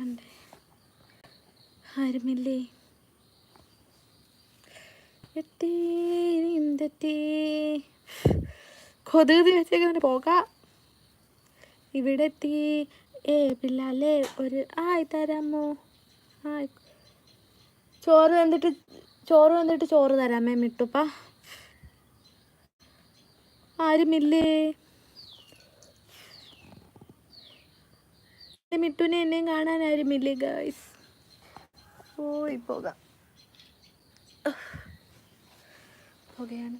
നോക്കണ്ടേ ആരുമില്ലേ? എന്തെത്തി കൊതുക് വെച്ചേക്കുന്നുണ്ട് പോകാം. ഇവിടെ എത്തി. ഏ പിള്ളാലേ ഒരു ആയി തരാമോ? ആയി. ചോറ് വന്നിട്ട് ചോറ് വന്നിട്ട് ചോറ് തരാമേ മിട്ടുപ്പ ആരുമില്ലേ? എന്റെ മിട്ടുനെ എന്നെയും കാണാൻ ആരുമില്ലേ ഗായ്സ് പോയി പോകാം. പോകുകയാണ്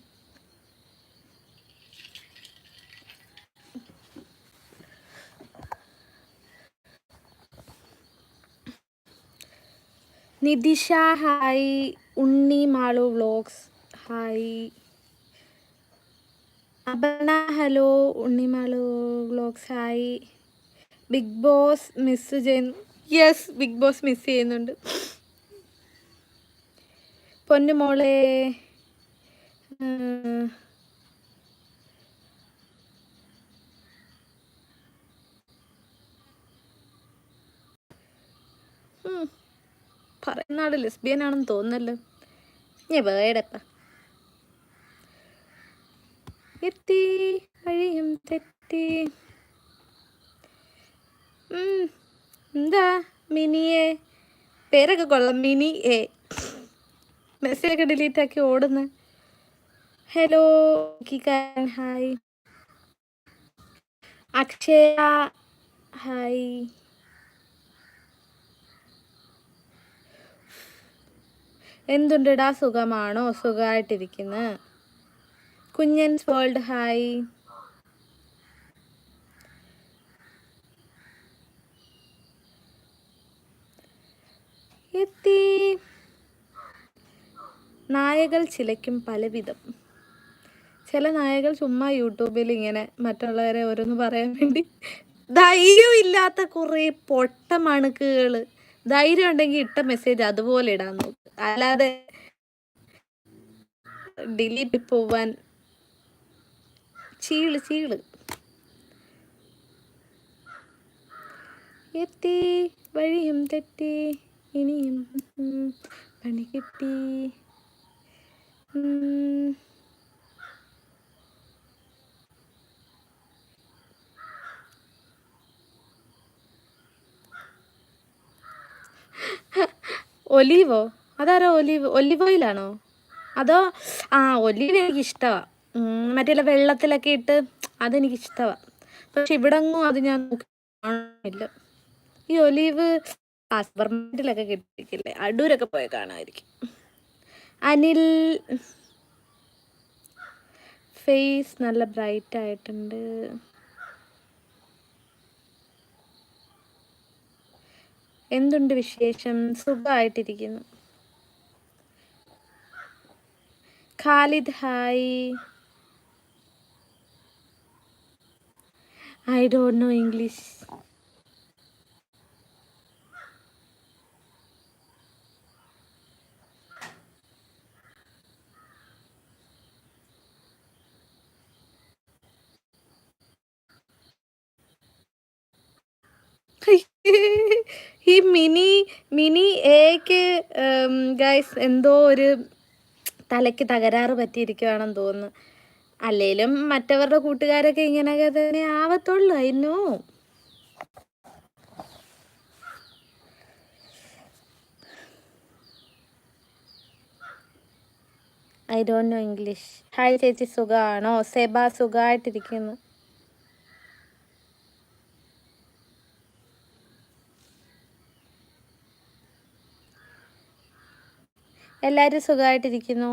Nithisha hi. Unni Malu vlogs hi. Aparna hello. Unnimalu vlogs hi. Big Boss miss ചെയ്യുന്നു യെസ് ബിഗ് ബോസ് മിസ് ചെയ്യുന്നുണ്ട് പൊന്നുമോളെ ഉം. ഉം. പറയുന്ന ആൾ ലെസ്ബിയൻ ആണെന്ന് തോന്നുന്നല്ലോ ഞാൻ വേടപ്പ എത്തി വഴിയും തെറ്റി. എന്താ? മിനിയെ. പേരൊക്കെ കൊള്ളാം. മിനി എ മെസ്സേജൊക്കെ ഡിലീറ്റ് ആക്കി ഓടുന്നു. ഹലോ. ഹായ്. അക്ഷയ ഹായ്. എന്തുണ്ടടാ? സുഖമാണോ? സുഖമായിട്ടിരിക്കുന്നു. കുഞ്ഞൻസ് വേൾഡ് ഹായ് എത്തി നായകൾ ചിലയ്ക്കും പലവിധം. ചില നായകൾ ചുമ്മാ യൂട്യൂബിൽ ഇങ്ങനെ മറ്റുള്ളവരെ ഓരോന്ന് പറയാൻ വേണ്ടി ധൈര്യം ഇല്ലാത്ത കുറേ പൊട്ട മണുക്കുകൾ. ധൈര്യം ഉണ്ടെങ്കിൽ ഇട്ട മെസ്സേജ് അതുപോലെ ഇടാൻ നോക്ക്. അല്ലാതെ ഡിലീറ്റ് പോവാൻ ചീൾ ചീൾ. എത്തി വഴിയും തെറ്റി ഇനിയും പണി കിട്ടി. ഒലീവോ? അതാരോ ഒലീവ്? ഒലിവ് ഓയിലാണോ? അതോ ആ ഒലീവ് എനിക്ക് മറ്റേ വെള്ളത്തിലൊക്കെ ഇട്ട് അതെനിക്ക് ഇഷ്ടമാണ് പക്ഷെ ഇവിടെങ്ങും അത് ഞാൻ കാണുന്നില്ല. ഈ ഒലീവ് ആ സൂപ്പർ മാർക്കറ്റിലൊക്കെ കിട്ടിക്കില്ലേ അടൂരൊക്കെ പോയി കാണാമായിരിക്കും. അനിൽ. ഫേസ് നല്ല ബ്രൈറ്റ് ആയിട്ടുണ്ട്. എന്തുണ്ട് വിശേഷം? സുഖമായിട്ടിരിക്കുന്നു. Khalid hi. I don't know English ഈ മിനി മിനി എക്ക് ഗൈസ് എന്തോ ഒരു തലയ്ക്ക് തകരാറ് പറ്റിയിരിക്കുവാണെന്ന് തോന്നുന്നു. അല്ലേലും മറ്റവരുടെ കൂട്ടുകാരൊക്കെ ഇങ്ങനെയൊക്കെ തന്നെ ആവത്തുള്ളൂ അതിനു I don't know English hi ചേച്ചി സുഖമാണോ സെബ സുഖമായിട്ടിരിക്കുന്നു എല്ലാവരും സുഖമായിട്ടിരിക്കുന്നു.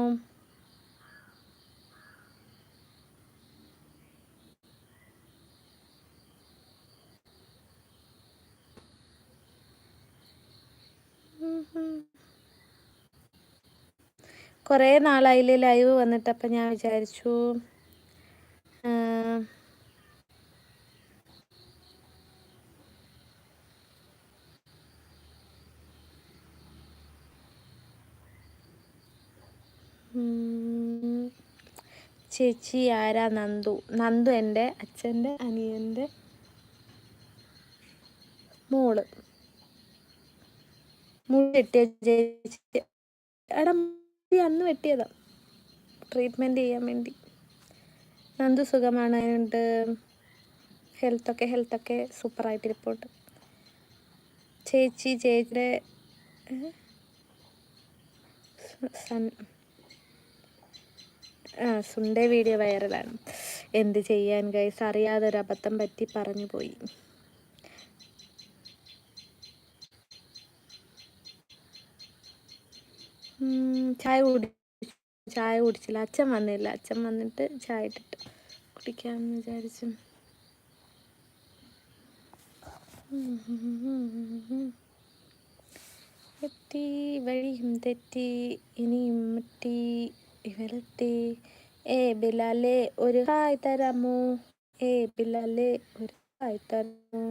കുറേ നാളായില്ലേ ലൈവ് വന്നിട്ട് അപ്പം ഞാൻ വിചാരിച്ചു ആ, ഉം, ചേച്ചി ആരാ? നന്ദു. നന്ദു എന്റെ അച്ഛന്റെ അനിയന്റെ മോൾ. മുടി വെട്ടിയ ചേച്ചി. എടാ അന്ന് വെട്ടിയതാ. ട്രീറ്റ്മെന്റ് ചെയ്യാൻ വേണ്ടി. നന്ദു സുഖമാണ് ഉണ്ട് ഹെൽത്തൊക്കെ ഹെൽത്തൊക്കെ സൂപ്പറായിട്ട് റിപ്പോർട്ട് ചേച്ചി ചേച്ചിയുടെ സൺ സുണ്ടേ വീഡിയോ വൈറലാണ് എന്ത് ചെയ്യാൻ ഗൈസ് അറിയാതെ ഒരു അബദ്ധം പറ്റി പറഞ്ഞു പോയി. ചായ കുടി ചായ കുടിച്ചില്ല. അച്ഛൻ വന്നില്ല. അച്ഛൻ വന്നിട്ട് ചായ ഇട്ടിട്ട് കുടിക്കാമെന്ന് വിചാരിച്ചു. എത്തി വഴിയും തെറ്റി ഇനിയും മുറ്റി ഇവരെത്തി ഏ ബിലാലെ ഒരു ഹായ് തരാമോ? ഏ ബിലാലെ ഒരു ഹായ് തരാമോ?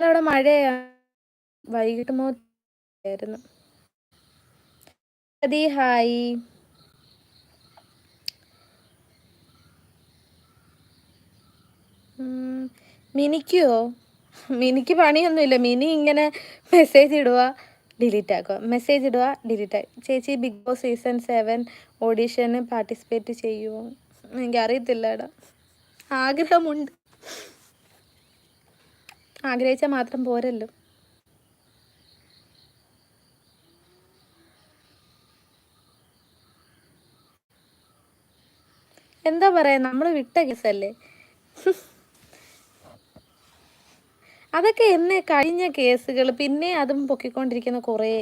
അവിടെ മഴയാണ് വൈകിട്ട് മോത്തായിരുന്നു അതി ഹായ്. മിനിക്കോ മിനിക്ക് പണിയൊന്നുമില്ല. മിനി ഇങ്ങനെ മെസ്സേജ് ഇടുക ഡിലീറ്റ് ആക്കുക. മെസ്സേജ് ഇടുക ഡിലീറ്റ് ആക്കുക ചേച്ചി ബിഗ് ബോസ് സീസൺ സെവൻ ഓഡീഷന് പാർട്ടിസിപ്പേറ്റ് ചെയ്യുമോ എനിക്ക് അറിയത്തില്ല എടാ ആഗ്രഹമുണ്ട്. ആഗ്രഹിച്ചാൽ മാത്രം പോരല്ലോ. എന്താ പറയാ? നമ്മൾ വിട്ട കേസല്ലേ? അതൊക്കെ എന്നെ കഴിഞ്ഞ കേസുകൾ പിന്നെ അതും പൊക്കിക്കൊണ്ടിരിക്കുന്ന കുറേ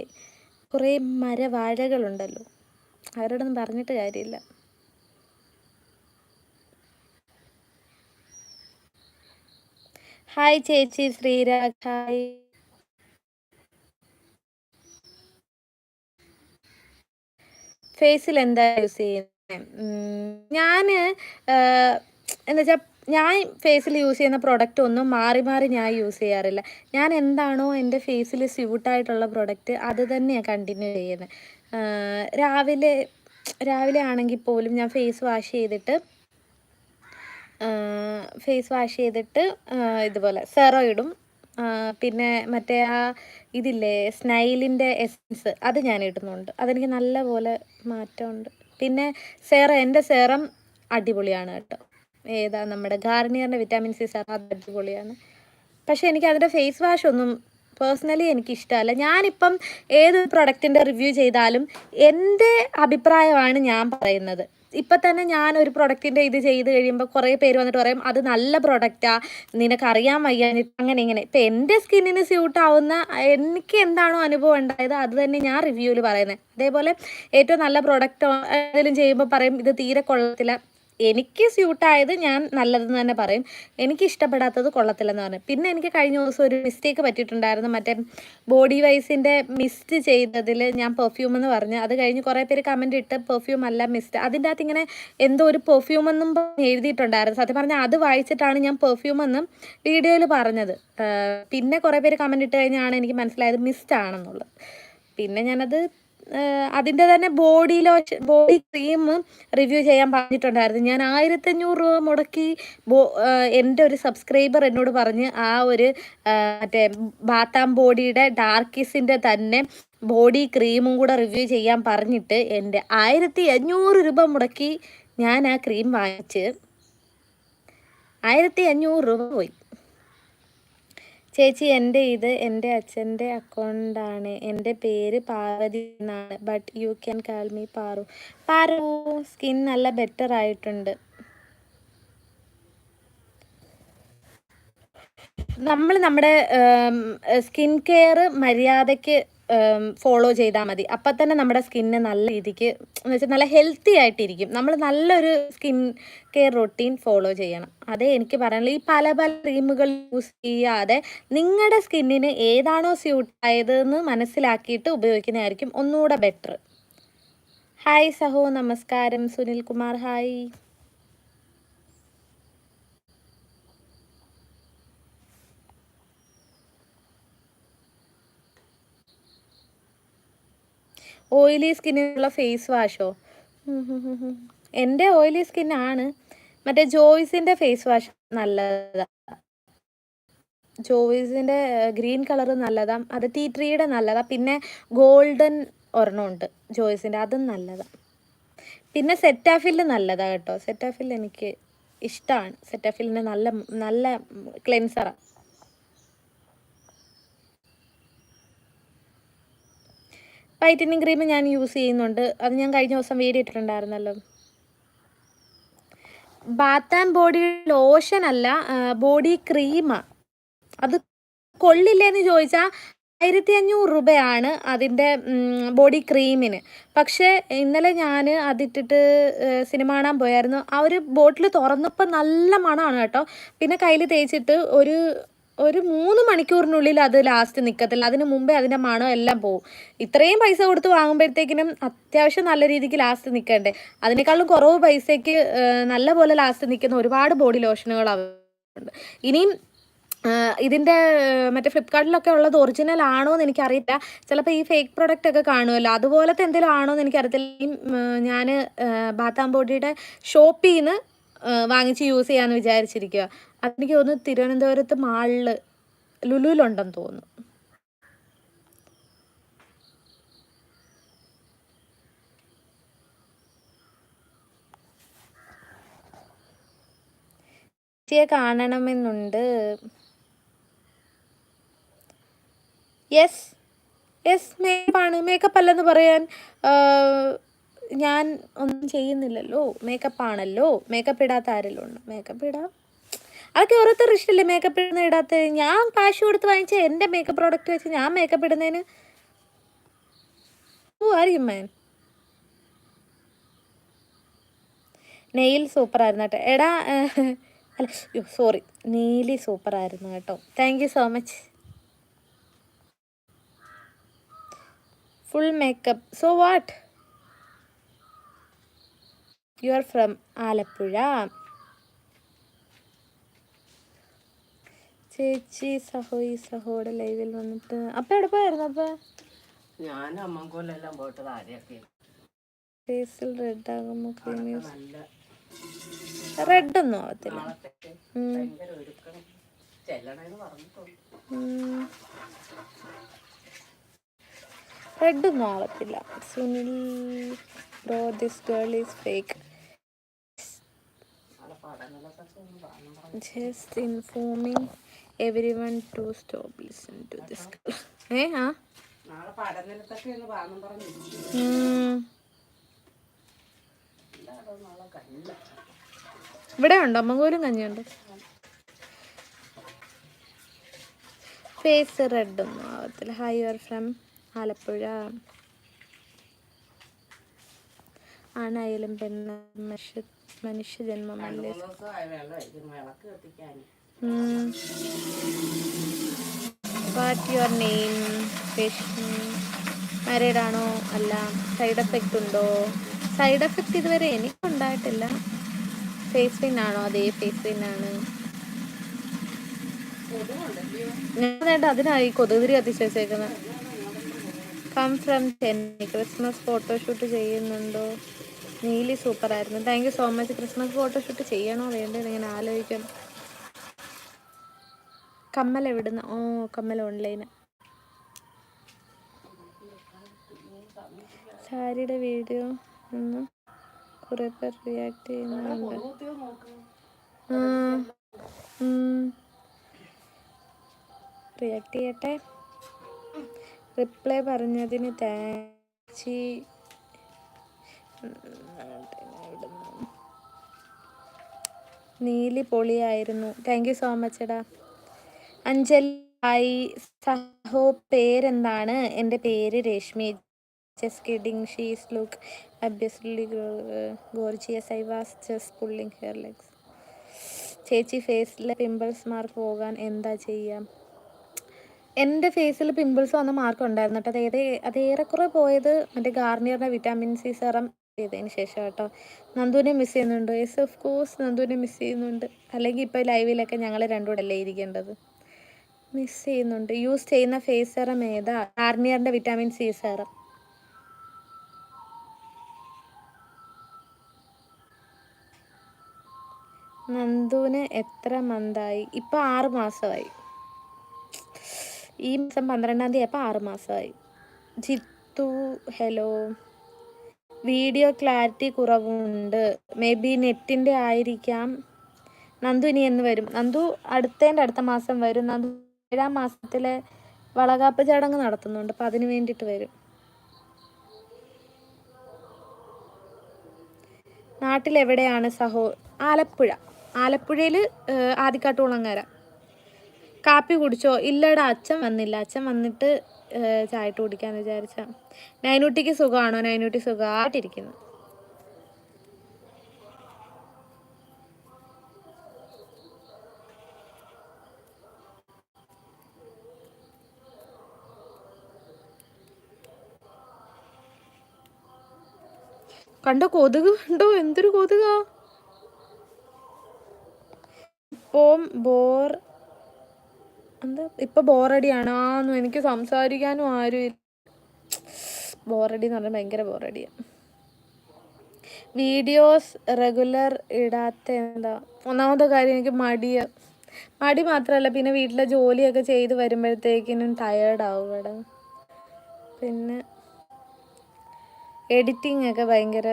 കുറേ മരവാഴകളുണ്ടല്ലോ. അവരോടൊന്നും പറഞ്ഞിട്ട് കാര്യമില്ല. ഹായ് ചേച്ചി ശ്രീരാഗ്. ഹായ് ഫേസിൽ എന്താ യൂസ് ചെയ്യുന്നത് ഞാൻ എന്താ വെച്ചാൽ ഞാൻ ഫേസിൽ യൂസ് ചെയ്യുന്ന പ്രൊഡക്റ്റ് ഒന്നും മാറി മാറി ഞാൻ യൂസ് ചെയ്യാറില്ല. ഞാൻ എന്താണോ എന്റെ ഫേസിൽ സ്യൂട്ടായിട്ടുള്ള പ്രൊഡക്റ്റ് അത് തന്നെയാണ് കണ്ടിന്യൂ ചെയ്യുന്നത്. രാവിലെ രാവിലെ ആണെങ്കിൽ പോലും ഞാൻ ഫേസ് വാഷ് ചെയ്തിട്ട് ഫേസ് വാഷ് ചെയ്തിട്ട് ഇതുപോലെ സെറോ ഇടും. പിന്നെ മറ്റേ ആ ഇതില്ലേ സ്നൈലിന്റെ എസൻസ് അത് ഞാൻ ഇടുന്നുണ്ട്. അതെനിക്ക് നല്ല പോലെ മാറ്റമുണ്ട്. പിന്നെ സേറം എന്റെ സെറം അടിപൊളിയാണ് കേട്ടോ. ഏതാ നമ്മുടെ ഗാർണിയറിന്റെ വിറ്റാമിൻ സി സാർ അത് അടിപൊളിയാണ്. പക്ഷേ എനിക്ക് അതിന്റെ ഫേസ് വാഷ് ഒന്നും പേഴ്സണലി എനിക്കിഷ്ടമല്ല. ഞാനിപ്പം ഏത് പ്രൊഡക്റ്റിന്റെ റിവ്യൂ ചെയ്താലും എന്റെ അഭിപ്രായമാണ് ഞാൻ പറയുന്നത്. ഇപ്പം തന്നെ ഞാൻ ഒരു പ്രൊഡക്റ്റിന്റെ ഇത് ചെയ്ത് കഴിയുമ്പോൾ കുറേ പേര് വന്നിട്ട് പറയും അത് നല്ല പ്രൊഡക്റ്റാ നിനക്കറിയാൻ വയ്യ അങ്ങനെ ഇങ്ങനെ. ഇപ്പം എന്റെ സ്കിന്നിന് സ്യൂട്ട് ആവുന്ന എനിക്ക് എന്താണോ അനുഭവം ഉണ്ടായത് അത് തന്നെ ഞാൻ റിവ്യൂവിൽ പറയുന്നത് അതേപോലെ ഏറ്റവും നല്ല പ്രൊഡക്റ്റ് എന്തെങ്കിലും ചെയ്യുമ്പോൾ പറയും ഇത് തീരെ കൊള്ളത്തില്ല. എനിക്ക് സ്യൂട്ടായത് ഞാൻ നല്ലതെന്ന് തന്നെ പറയും. എനിക്ക് ഇഷ്ടപ്പെടാത്തത് കൊള്ളത്തില്ലെന്ന് പറഞ്ഞു. പിന്നെ എനിക്ക് കഴിഞ്ഞ ദിവസം ഒരു മിസ്റ്റേക്ക് പറ്റിയിട്ടുണ്ടായിരുന്നു. മറ്റേ ബോഡി വൈസിന്റെ മിസ്റ്റ് ചെയ്തതിൽ ഞാൻ പെർഫ്യൂം എന്ന് പറഞ്ഞു. അത് കഴിഞ്ഞ് കുറേ പേര് കമന്റ് ഇട്ട് പെർഫ്യൂം അല്ല മിസ്റ്റ് അതിന്റെ അകത്ത് ഇങ്ങനെ എന്തോ ഒരു പെർഫ്യൂം എന്നും എഴുതിയിട്ടുണ്ടായിരുന്നു. സത്യം പറഞ്ഞാൽ അത് വായിച്ചിട്ടാണ് ഞാൻ പെർഫ്യൂം എന്നും വീഡിയോയിൽ പറഞ്ഞത്. പിന്നെ കുറേ പേര് കമന്റ് ഇട്ട് കഴിഞ്ഞാണ് എനിക്ക് മനസ്സിലായത് മിസ്റ്റ് ആണെന്നുള്ളത്. പിന്നെ ഞാനത് അതിന്റെ തന്നെ body lotion body cream review ചെയ്യാൻ പറഞ്ഞിട്ടുണ്ടായിരുന്നു. ഞാൻ ആയിരത്തഞ്ഞൂറ് രൂപ മുടക്കി എന്റെ ഒരു സബ്സ്ക്രൈബർ എന്നോട് പറഞ്ഞ് ആ ഒരു മറ്റേ ബാത്താം ബോഡിയുടെ ഡാർക്കിസിന്റെ തന്നെ ബോഡി ക്രീമും കൂടെ റിവ്യൂ ചെയ്യാൻ പറഞ്ഞിട്ട് എന്റെ ആയിരത്തി അഞ്ഞൂറ് രൂപ മുടക്കി ഞാൻ ആ ക്രീം വാങ്ങിച്ച് ആയിരത്തി അഞ്ഞൂറ് രൂപ പോയി. ചേച്ചി എന്റെ ഇത് എന്റെ അച്ഛന്റെ അക്കൗണ്ടാണ് എന്റെ പേര് പാർവതി എന്നാണ്. But you can call me Paru. Paru skin നല്ല ബെറ്റർ ആയിട്ടുണ്ട്. നമ്മൾ നമ്മുടെ സ്കിൻ കെയർ മര്യാദയ്ക്ക് ഫോളോ ചെയ്താൽ മതി. അപ്പം തന്നെ നമ്മുടെ സ്കിന്ന് നല്ല രീതിക്ക് എന്ന് വെച്ചാൽ നല്ല ഹെൽത്തി ആയിട്ടിരിക്കും. നമ്മൾ നല്ലൊരു സ്കിൻ കെയർ റൊട്ടീൻ ഫോളോ ചെയ്യണം. അതേ എനിക്ക് പറയാനുള്ളൂ. ഈ പല പല ക്രീമുകൾ യൂസ് ചെയ്യാതെ നിങ്ങളുടെ സ്കിന്നിന് ഏതാണോ സ്യൂട്ട് ആയതെന്ന് മനസ്സിലാക്കിയിട്ട് ഉപയോഗിക്കുന്നതായിരിക്കും ഒന്നുകൂടെ ബെറ്റർ ഹായ് സഹോ നമസ്കാരം. സുനിൽ കുമാർ ഹായ് ഓയിലി സ്കിന്നുള്ള ഫേസ് വാഷോ എന്റെ ഓയിലി സ്കിന്നാണ് മറ്റേ ജോയ്സിന്റെ ഫേസ് വാഷ് നല്ലതാണ് ജോയിസിന്റെ ഗ്രീൻ കളർ നല്ലതാണ് അത് ടീ ട്രീയുടെ നല്ലതാണ് പിന്നെ ഗോൾഡൻ ഒരെണ്ണമുണ്ട് ജോയിസിന്റെ. അതും നല്ലതാണ് പിന്നെ സെറ്റാഫിൽ നല്ലതാണ് കേട്ടോ. സെറ്റാഫിൽ എനിക്ക് ഇഷ്ടമാണ് സെറ്റാഫിലിന്റെ നല്ല നല്ല ക്ലെൻസറാണ് വൈറ്റനിങ് ക്രീം ഞാൻ യൂസ് ചെയ്യുന്നുണ്ട്. അത് ഞാൻ കഴിഞ്ഞ ദിവസം വീഡിയോ ഇട്ടിട്ടുണ്ടായിരുന്നല്ലോ. ബാത്ത് ആൻഡ് ബോഡി ലോഷൻ അല്ല ബോഡി ക്രീം അത് കൊള്ളില്ലെന്ന് ചോദിച്ചാൽ ആയിരത്തി അഞ്ഞൂറ് രൂപയാണ് അതിന്റെ ബോഡി ക്രീമിന് പക്ഷേ ഇന്നലെ ഞാൻ അതിട്ടിട്ട് സിനിമ കാണാൻ പോയായിരുന്നു. ആ ഒരു ബോട്ടിൽ തുറന്നപ്പോൾ നല്ല മണമാണ് കേട്ടോ. പിന്നെ കയ്യിൽ തേച്ചിട്ട് ഒരു ഒരു മൂന്ന് മണിക്കൂറിനുള്ളിൽ അത് ലാസ്റ്റ് നിൽക്കത്തില്ല അതിന് മുമ്പേ അതിന്റെ മണം എല്ലാം പോവും. ഇത്രയും പൈസ കൊടുത്ത് വാങ്ങുമ്പോഴത്തേക്കിനും അത്യാവശ്യം നല്ല രീതിക്ക് ലാസ്റ്റ് നിൽക്കണ്ടേ അതിനേക്കാളും കുറവ് പൈസയ്ക്ക് നല്ല പോലെ ലാസ്റ്റ് നിൽക്കുന്ന ഒരുപാട് ബോഡി ലോഷനുകൾ അവരുണ്ട് ഇനിയും ഇതിന്റെ മറ്റേ ഫ്ലിപ്കാർട്ടിലൊക്കെ ഉള്ളത് ഒറിജിനൽ ആണോ എന്ന് എനിക്കറിയില്ല. ചിലപ്പോൾ ഈ ഫേക്ക് പ്രൊഡക്റ്റ് ഒക്കെ കാണുമല്ലോ. അതുപോലത്തെ എന്തെങ്കിലും ആണോ എന്ന് എനിക്കറിയത്തില്ല. ഞാൻ ബാത്താം ബോഡിയുടെ ഷോപ്പിൽ നിന്ന് വാങ്ങിച്ച് യൂസ് ചെയ്യാമെന്ന് വിചാരിച്ചിരിക്കുക അതെനിക്ക് തോന്നുന്നു തിരുവനന്തപുരത്ത് മാളിൽ ലുലുവിലുണ്ടെന്ന് തോന്നുന്നു. ചേച്ചിയെ കാണണമെന്നുണ്ട്. യെസ് യെസ് മേക്കപ്പാണ്. മേക്കപ്പ് അല്ലെന്ന് പറയാൻ ഞാൻ ഒന്നും ചെയ്യുന്നില്ലല്ലോ. മേക്കപ്പ് ആണല്ലോ മേക്കപ്പ് ഇടാത്ത ആരെല്ലാം ഉണ്ട്? മേക്കപ്പ് ഇടാം. അതൊക്കെ ഓരോരുത്തർ ഇഷ്ടമല്ലേ? മേക്കപ്പ് ഇടുന്ന ഇടാത്ത. ഞാൻ കാശ് കൊടുത്ത് വാങ്ങിച്ച എന്റെ മേക്കപ്പ് പ്രോഡക്റ്റ് വെച്ച് ഞാൻ മേക്കപ്പ് ഇടുന്നതിന്. ഓ ആയിരിക്കും മാൻ നെയിൽ സൂപ്പർ ആയിരുന്നു കേട്ടോ. എടാ അല്ല സോറി നീലി സൂപ്പർ ആയിരുന്നു കേട്ടോ. Thank you so much full makeup so what you are from Alappuzha. ചേച്ചി സഹോയി സഹോയുടെ ലൈവിൽ വന്നിട്ട്. അപ്പ എവിടെ പോയായിരുന്നു അപ്പ? ഞാൻ അമ്മങ്കോലെല്ലാം പോയിട്ട് ആരെയൊക്കെ ഫേസിൽ റെഡ് ആകുമ്പോൾ റെഡ് ഒന്നും ആവത്തില്ല. റെഡ് ഒന്നും ആവത്തില്ല. Sunil bro this girl is fake just informing everyone to stop listen to this ഏ ആ? ഇവിടെ ഉണ്ടോ? അമ്മങ്കോലും കഞ്ഞിയുണ്ട് ഫേസ് റെഡ് ഒന്നും ആവത്തില്ല. Hi your from Alappuzha. ആണായാലും പെണ്ണ മനുഷ്യ മനുഷ്യജന്മമല്ലേ വിളക്ക് കത്തിക്കാൻ വാട്ട് യുവർ നെയിം മാരീഡ് ആണോ? അല്ല സൈഡ് എഫക്റ്റ് ഉണ്ടോ? സൈഡ് എഫക്റ്റ് ഇതുവരെ എനിക്കുണ്ടായിട്ടില്ല. ഫേസ് പിൻ ആണോ? അതേ ഫേസ് പിൻ ആണ്. ഞാൻ അതിനായി കൊതുകുതിരി കത്തിച്ച് come from Chennai Christmas photoshoot ചെയ്യുന്നുണ്ടോ? നീലി സൂപ്പർ ആയിരുന്നു. Thank you so much Christmas photoshoot ചെയ്യണോ? വേണ്ടത് ഇങ്ങനെ ആലോചിക്കാം. കമ്മൽ എവിടുന്ന ഓ കമ്മൽ ഓൺലൈന് സാരിയുടെ വീഡിയോ ഒന്ന് കുറേ പേർ റിയാക്ട് ചെയ്യുന്നുണ്ട്. റിയാക്ട് ചെയ്യട്ടെ? റിപ്ലൈ പറഞ്ഞതിന് താങ്ക്സി നീലി പൊളിയായിരുന്നു. താങ്ക് യു സോ മച്ച് എടാ. അഞ്ജലി ഹായ് സഹോ പേരെന്താണ്? എന്റെ പേര് Reshmi. Just kidding she's look obviously gorgeous I was just pulling hair legs ചേച്ചി ഫേസിലെ പിമ്പിൾസ് മാർക്ക് പോകാൻ എന്താ ചെയ്യാം? എന്റെ ഫേസിൽ പിമ്പിൾസ് വന്ന മാർക്ക് ഉണ്ടായിരുന്നു കേട്ടോ. അതേ അത് ഏറെക്കുറെ പോയത് മറ്റേ ഗാർണിയറിന്റെ വിറ്റാമിൻ സി സെറം ചെയ്തതിന് ശേഷം കേട്ടോ. നന്ദുവിനെ മിസ് ചെയ്യുന്നുണ്ട്. യെസ് ഓഫ് കോഴ്സ് നന്ദുവിനെ മിസ് ചെയ്യുന്നുണ്ട്. അല്ലെങ്കിൽ ഇപ്പോൾ ലൈവിലൊക്കെ ഞങ്ങൾ രണ്ടുകൂടെ അല്ലേ ഇരിക്കേണ്ടത്? മിസ് ചെയ്യുന്നുണ്ട്. യൂസ് ചെയ്യുന്ന ഫേസ് സെറം ഏതാ? ഗാർണിയറിന്റെ വിറ്റാമിൻ സി സെറം നന്ദുവിന് എത്ര മന്തായി ഇപ്പൊ ആറ് മാസമായി. ഈ മാസം പന്ത്രണ്ടാം തീയതി അപ്പൊ ആറ് മാസമായി. ജിത്തു ഹലോ വീഡിയോ ക്ലാരിറ്റി കുറവുണ്ട്. മേ ബി നെറ്റിന്റെ ആയിരിക്കാം. നന്ദു ഇനി എന്ന് വരും. നന്ദു അടുത്തതിന്റെ അടുത്ത മാസം വരും. നന്ദു ഏഴാം മാസത്തിലെ വളകാപ്പ് ചടങ്ങ് നടത്തുന്നുണ്ട്. അപ്പം അതിന് വേണ്ടിയിട്ട് വരും. നാട്ടിലെവിടെയാണ് സഹോ ആലപ്പുഴ. ആലപ്പുഴയിൽ ആദിക്കാട്ടുകുളങ്ങര കാപ്പി കുടിച്ചോ? ഇല്ലടാ അച്ഛൻ വന്നില്ല. അച്ഛൻ വന്നിട്ട് ചായട്ട് കുടിക്കാന്ന് വിചാരിച്ച നൈനൂട്ടിക്ക് സുഖമാണോ? നൈനൂട്ടി സുഖമായിട്ടിരിക്കുന്നു. കണ്ടോ കൊതുക് കണ്ടോ? എന്തൊരു കൊതുകാ? ഇപ്പം ബോർ എന്താ ഇപ്പൊ ബോറടിയാണ്. ആന്നു എനിക്ക് സംസാരിക്കാനും ആരും ബോറടി എന്ന് പറഞ്ഞാൽ ഭയങ്കര ബോറടിയാ. വീഡിയോസ് റെഗുലർ ഇടാത്ത എന്താ? ഒന്നാമത്തെ കാര്യം എനിക്ക് മടിയ മടി മാത്രമല്ല പിന്നെ വീട്ടിലെ ജോലിയൊക്കെ ചെയ്ത് വരുമ്പോഴത്തേക്കിനും ടയേർഡാവും ഇവിടെ. പിന്നെ എഡിറ്റിംഗ് ഒക്കെ ഭയങ്കര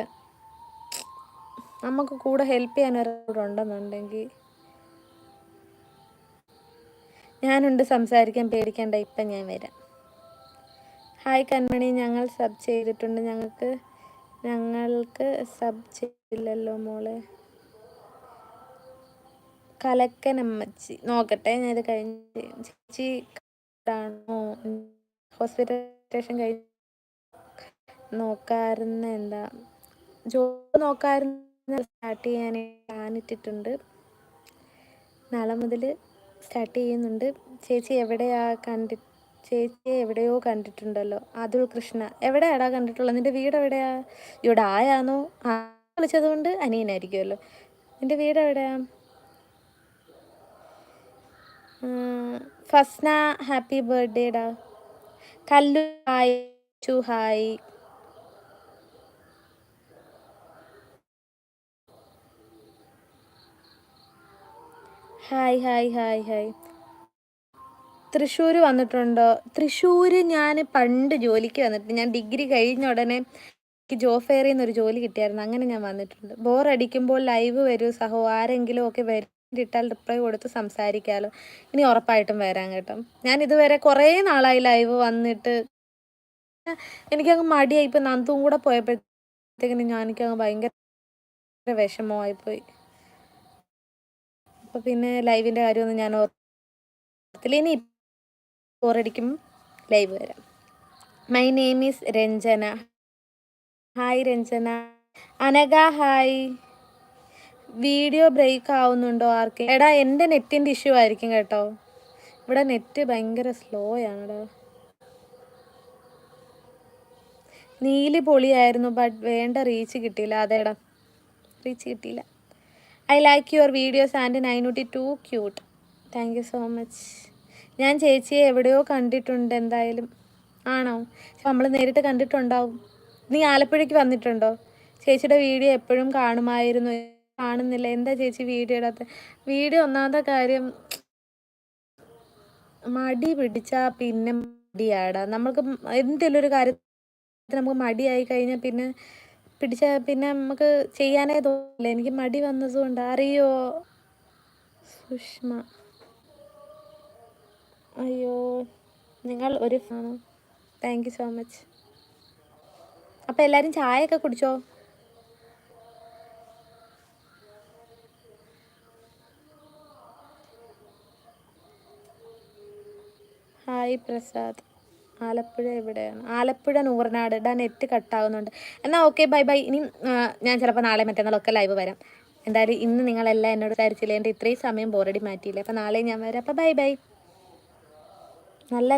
നമുക്ക് കൂടെ ഹെൽപ്പ് ചെയ്യാൻ ഒരാളുണ്ടെന്നുണ്ടെങ്കിൽ ഞാനുണ്ട് സംസാരിക്കാൻ പേടിക്കണ്ട ഇപ്പം ഞാൻ വരാം. ഹായ് കൺമണി ഞങ്ങൾ സബ് ചെയ്തിട്ടുണ്ട്. ഞങ്ങൾക്ക് ഞങ്ങൾക്ക് സബ് ചെയ്തില്ലല്ലോ മോളെ. കലക്കൻ അമ്മച്ചി. നോക്കട്ടെ ഞാനത് കഴിഞ്ഞ്. ചേച്ചി ഹോസ്പിറ്റൽ സ്റ്റേഷൻ കഴിഞ്ഞ് നോക്കാറുന്ന എന്താ ജോബ് നോക്കാറുന്ന സ്റ്റാർട്ട് ചെയ്യാൻ പ്ലാൻ ഇട്ടിട്ടുണ്ട്. നാളെ മുതൽ സ്റ്റാർട്ട് ചെയ്യുന്നുണ്ട്. ചേച്ചി എവിടെയാ കണ്ടി ചേച്ചി എവിടെയോ കണ്ടിട്ടുണ്ടല്ലോ. അതുൽ കൃഷ്ണ. എവിടെയാടാ കണ്ടിട്ടുള്ളത്? നിന്റെ വീട് എവിടെയാ? ഇവിടെ ആയാന്നോ ആ വിളിച്ചത് കൊണ്ട് അനിയനായിരിക്കുമല്ലോ നിന്റെ വീട് എവിടെയാ? ഫസ്ന ഹാപ്പി ബർത്ത്ഡേടാ. കല്ലു ഹായ് ചു hi. Hi hi hi hi. Thrissur വന്നിട്ടുണ്ടോ. തൃശ്ശൂർ ഞാൻ പണ്ട് ജോലിക്ക് വന്നിട്ട് ഞാൻ ഡിഗ്രി കഴിഞ്ഞ ഉടനെ എനിക്ക് ജോ ഫെയറിൽ നിന്ന് ഒരു ജോലി കിട്ടിയായിരുന്നു. അങ്ങനെ ഞാൻ വന്നിട്ടുണ്ട്. ബോർ അടിക്കുമ്പോൾ ലൈവ് വരൂ സഹോ ആരെങ്കിലും ഒക്കെ വരിട്ടാൽ റിപ്ലൈ കൊടുത്ത് സംസാരിക്കാമല്ലോ ഇനി ഉറപ്പായിട്ടും വരാൻ കേട്ടോ. ഞാൻ ഇതുവരെ കുറേ നാളായി ലൈവ് വന്നിട്ട് എനിക്കങ്ങ് മടിയായി. ഇപ്പം നന്ദും കൂടെ പോയപ്പോഴത്തേക്കിന് ഞാൻ എനിക്കങ്ങ് ഭയങ്കര വിഷമമായിപ്പോയി. അപ്പോൾ പിന്നെ ലൈവിന്റെ കാര്യമൊന്നും ഞാൻ ഓർത്തില്ല. ഇനി ബോറടിക്കും ലൈവ് വരാം. My name is Ranjana. Hi Ranjana. Anagha hi video break ആവുന്നുണ്ടോ ആർക്ക്? എടാ എന്റെ നെറ്റിന്റെ ഇഷ്യൂ ആയിരിക്കും കേട്ടോ. ഇവിടെ നെറ്റ് ഭയങ്കര സ്ലോ ആണെടാ. നീലി പൊളിയായിരുന്നു ബട്ട് വേണ്ട റീച്ച് കിട്ടിയില്ല. അതേടാ റീച്ച് കിട്ടിയില്ല. I like your videos and ninety two cute thank you so much ഞാൻ ചേച്ചിയെ എവിടെയോ കണ്ടിട്ടുണ്ട് എന്തായാലും. ആണോ? നമ്മൾ നേരിട്ട് കണ്ടിട്ടുണ്ടാവും. നീ ആലപ്പുഴയ്ക്ക് വന്നിട്ടുണ്ടോ? ചേച്ചിയുടെ വീഡിയോ എപ്പോഴും കാണുമായിരുന്നു. കാണുന്നില്ല. എന്താ ചേച്ചി വീഡിയോ ഇടാത്ത? വീഡിയോ ഒന്നാമത്തെ കാര്യം മടി പിടിച്ചാൽ പിന്നെ മടിയാടാ. നമ്മൾക്ക് എന്തെങ്കിലും ഒരു കാര്യത്തിൽ നമുക്ക് മടിയായി കഴിഞ്ഞാൽ പിന്നെ പിടിച്ച പിന്നെ നമുക്ക് ചെയ്യാനേ തോന്നില്ല. എനിക്ക് മടി വന്നതുകൊണ്ട്. അറിയോ? സുഷ്മ. അയ്യോ. നിങ്ങൾ ഒരു ഫാണോ താങ്ക് യു സോ മച്ച് അപ്പോൾ എല്ലാവരും ചായയൊക്കെ കുടിച്ചോ? ഹായ് പ്രസാദ്. ആലപ്പുഴ എവിടെയാണ്? ആലപ്പുഴ നൂറിനാട് ഡാ നെറ്റ് കട്ടാവുന്നുണ്ട് എന്നാൽ ഓക്കെ ബൈ ബൈ ഇനി ഞാൻ ചിലപ്പോൾ നാളെ മറ്റന്നാളൊക്കെ ലൈവ് വരാം. എന്തായാലും ഇന്ന് നിങ്ങളെല്ലാം എന്നോട് വിചാരിച്ചില്ല? എന്റെ ഇത്രയും സമയം ബോറടി മാറ്റിയില്ല? അപ്പോൾ നാളെ ഞാൻ വരാം. അപ്പോൾ ബൈ ബൈ നല്ല